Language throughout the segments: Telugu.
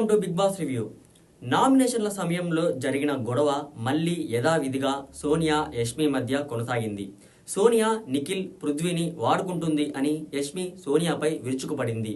Welcome to Bigg Boss review. నామినేషన్ల సమయంలో జరిగిన గొడవ మళ్ళీ యథావిధిగా సోనియా యష్మి మధ్య కొనసాగింది. సోనియా నిఖిల్ పృథ్వీని వాడుకుంటుంది అని యష్మి సోనియాపై విరుచుకుపడింది.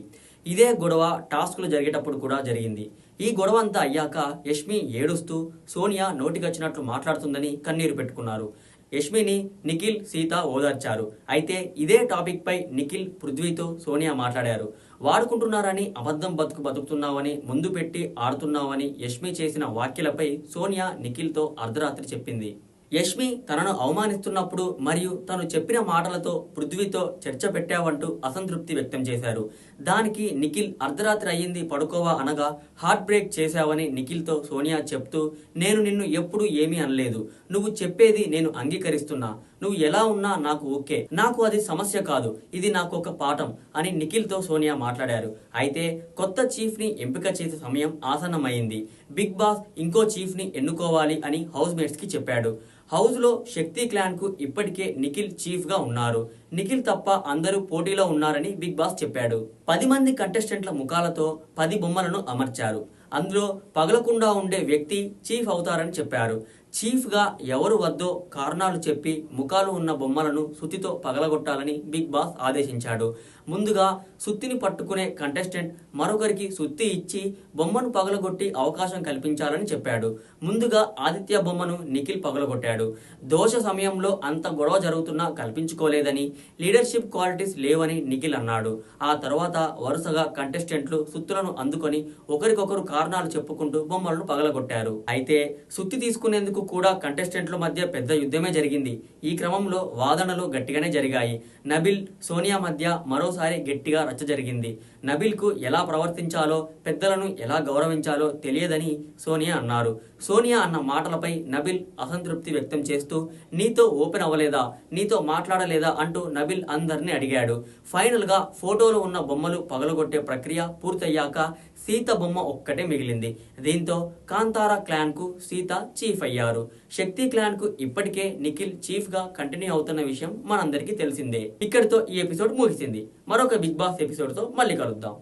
ఇదే గొడవ టాస్క్లు జరిగేటప్పుడు కూడా జరిగింది. ఈ గొడవ అంతా అయ్యాక యష్మి ఏడుస్తూ సోనియా నోటికొచ్చినట్లు మాట్లాడుతుందని కన్నీరు పెట్టుకున్నారు. యష్మిని నిఖిల్ సీత ఓదార్చారు. అయితే ఇదే టాపిక్ పై నిఖిల్ పృథ్వీతో సోనియా మాట్లాడారు. వాడుకుంటున్నారని అబద్ధం బతుకు బతుకుతున్నావని ముందు పెట్టి ఆడుతున్నావని యష్మి చేసిన వ్యాఖ్యలపై సోనియా నిఖిల్తో అర్ధరాత్రి చెప్పింది. యష్మి తనను అవమానిస్తున్నప్పుడు మరియు తను చెప్పిన మాటలతో పృథ్వీతో చర్చ పెట్టావంటూ అసంతృప్తి వ్యక్తం చేశారు. దానికి నిఖిల్ అర్ధరాత్రి అయ్యింది పడుకోవా అనగా హార్ట్ బ్రేక్ చేశావని నిఖిల్తో సోనియా చెప్తూ నేను నిన్ను ఎప్పుడూ ఏమీ అనలేదు. నువ్వు చెప్పేది నేను అంగీకరిస్తున్నా. నువ్వు ఎలా ఉన్నా నాకు ఓకే. నాకు అది సమస్య కాదు. ఇది నాకు ఒక పాఠం అని నిఖిల్తో సోనియా మాట్లాడారు. అయితే కొత్త చీఫ్ని ఎంపిక చేసే సమయం ఆసన్నమైంది బిగ్ బాస్ ఇంకో చీఫ్ని ఎన్నుకోవాలి అని హౌస్ మేట్స్కి చెప్పాడు. హౌజ్లో శక్తి క్లాన్కు ఇప్పటికే నిఖిల్ చీఫ్గా ఉన్నారు. నిఖిల్ తప్ప అందరూ పోటీలో ఉన్నారని బిగ్ బాస్ చెప్పాడు. పది మంది కంటెస్టెంట్ల ముఖాలతో పది బొమ్మలను అమర్చారు. అందులో పగలకుండా ఉండే వ్యక్తి చీఫ్ అవుతారని చెప్పారు. చీఫ్గా ఎవరు వద్దో కారణాలు చెప్పి ముఖాలు ఉన్న బొమ్మలను సుత్తితో పగలగొట్టాలని బిగ్ బాస్ ఆదేశించాడు. ముందుగా సుత్తిని పట్టుకునే కంటెస్టెంట్ మరొకరికి సుత్తి ఇచ్చి బొమ్మను పగలగొట్టి అవకాశం కల్పించాలని చెప్పాడు. ముందుగా ఆదిత్య బొమ్మను నిఖిల్ పగలగొట్టాడు. దోష సమయంలో అంత గొడవ జరుగుతున్నా కల్పించుకోలేదని లీడర్షిప్ క్వాలిటీస్ లేవని నిఖిల్ అన్నాడు. ఆ తర్వాత వరుసగా కంటెస్టెంట్లు సుత్తులను అందుకొని ఒకరికొకరు కారణాలు చెప్పుకుంటూ బొమ్మలను పగలగొట్టారు. అయితే సుత్తి తీసుకునేందుకు కూడా కంటెస్టెంట్ల మధ్య పెద్ద యుద్ధమే జరిగింది. ఈ క్రమంలో వాదనలు గట్టిగానే జరిగాయి. నబిల్ సోనియా మధ్య మరోసారి గట్టిగా రచ్చ జరిగింది. నబిల్కు ఎలా ప్రవర్తించాలో పెద్దలను ఎలా గౌరవించాలో తెలియదని సోనియా అన్నారు. సోనియా అన్న మాటలపై నబిల్ అసంతృప్తి వ్యక్తం చేస్తూ నీతో ఓపెన్ అవ్వలేదా? నీతో మాట్లాడలేదా? అంటూ నబిల్ అందరినీ అడిగాడు. ఫైనల్గా ఫోటోలు ఫోటోలో ఉన్న బొమ్మలు పగలగొట్టే ప్రక్రియ పూర్తయ్యాక సీత బొమ్మ ఒక్కటే మిగిలింది. దీంతో కాంతారా క్లాన్కు సీత చీఫ్ అయ్యారు. శక్తి క్లాన్కు ఇప్పటికే నిఖిల్ చీఫ్గా కంటిన్యూ అవుతున్న విషయం మనందరికీ తెలిసిందే. ఇక్కడితో ఈ ఎపిసోడ్ ముగిసింది. మరొక బిగ్ బాస్ ఎపిసోడ్తో మళ్ళీ కలుద్దాం.